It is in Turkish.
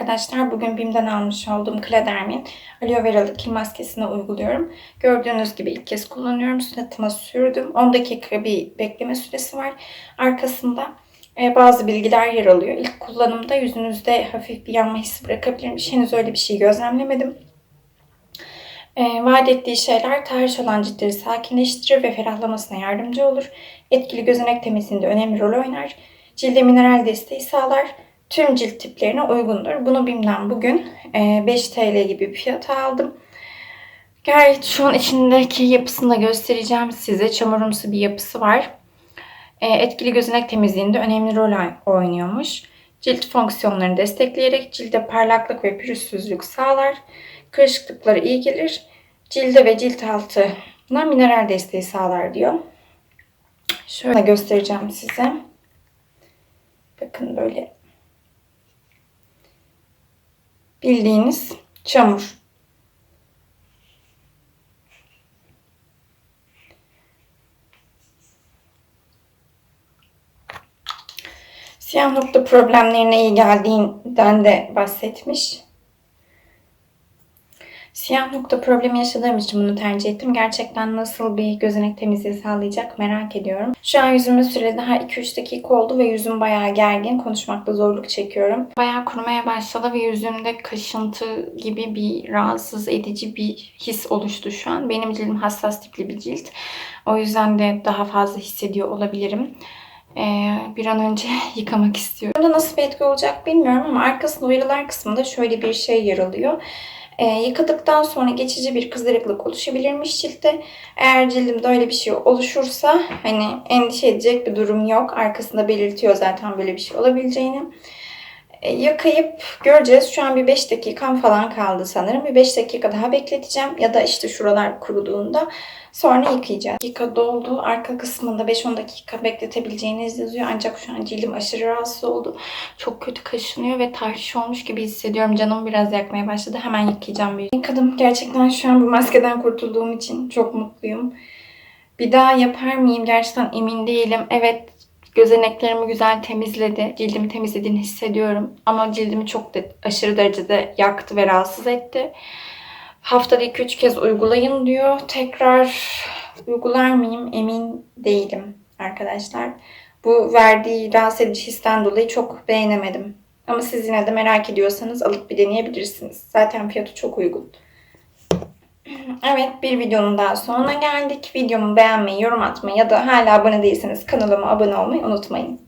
Arkadaşlar bugün BİM'den almış olduğum Cladermin aloe veralı kil maskesini uyguluyorum. Gördüğünüz gibi ilk kez kullanıyorum. Suratıma sürdüm. 10 dakika bir bekleme süresi var. Arkasında e, bazı bilgiler yer alıyor. İlk kullanımda yüzünüzde hafif bir yanma hissi bırakabilirmiş. Henüz öyle bir şey gözlemlemedim. E, vaat ettiği şeyler tahriş olan ciltleri sakinleştirir ve ferahlamasına yardımcı olur. Etkili gözenek temizliğinde önemli rol oynar. Cilde mineral desteği sağlar tüm cilt tiplerine uygundur. Bunu BİM'den bugün e, 5 TL gibi bir fiyata aldım. Gayet şu an içindeki yapısını da göstereceğim size. Çamurumsu bir yapısı var. E, Etkili gözenek temizliğinde önemli rol oynuyormuş. Cilt fonksiyonlarını destekleyerek cilde parlaklık ve pürüzsüzlük sağlar. Kırışıklıklara iyi gelir. Cilde ve cilt altına mineral desteği sağlar diyor. Şöyle göstereceğim size. Bakın böyle bildiğiniz çamur. Siyah nokta problemlerine iyi geldiğinden de bahsetmiş. Siyah nokta problemi yaşadığım için bunu tercih ettim. Gerçekten nasıl bir gözenek temizliği sağlayacak merak ediyorum. Şu an yüzüme süre daha 2-3 dakika oldu ve yüzüm bayağı gergin. Konuşmakta zorluk çekiyorum. Bayağı kurumaya başladı ve yüzümde kaşıntı gibi bir rahatsız edici bir his oluştu şu an. Benim cildim hassas tipli bir cilt. O yüzden de daha fazla hissediyor olabilirim. Ee, bir an önce yıkamak istiyorum. Bunda nasıl bir etki olacak bilmiyorum ama arkasında uyarılar kısmında şöyle bir şey yer alıyor. E, yıkadıktan sonra geçici bir kızarıklık oluşabilirmiş ciltte. Eğer cildimde öyle bir şey oluşursa hani endişe edecek bir durum yok. Arkasında belirtiyor zaten böyle bir şey olabileceğini. E, yıkayıp göreceğiz. Şu an bir 5 dakikam falan kaldı sanırım. Bir 5 dakika daha bekleteceğim. Ya da işte şuralar kuruduğunda sonra yıkayacağız. Dakika doldu. Arka kısmında 5-10 dakika bekletebileceğiniz yazıyor. Ancak şu an cildim aşırı rahatsız oldu. Çok kötü kaşınıyor ve tahriş olmuş gibi hissediyorum. Canım biraz yakmaya başladı. Hemen yıkayacağım. Yıkadım. Gerçekten şu an bu maskeden kurtulduğum için çok mutluyum. Bir daha yapar mıyım? Gerçekten emin değilim. Evet Gözeneklerimi güzel temizledi. Cildimi temizlediğini hissediyorum. Ama cildimi çok da aşırı derecede yaktı ve rahatsız etti. Haftada 2-3 kez uygulayın diyor. Tekrar uygular mıyım emin değilim arkadaşlar. Bu verdiği rahatsız edici histen dolayı çok beğenemedim. Ama siz yine de merak ediyorsanız alıp bir deneyebilirsiniz. Zaten fiyatı çok uygun. Evet bir videonun daha sonuna geldik. Videomu beğenmeyi, yorum atmayı ya da hala abone değilseniz kanalıma abone olmayı unutmayın.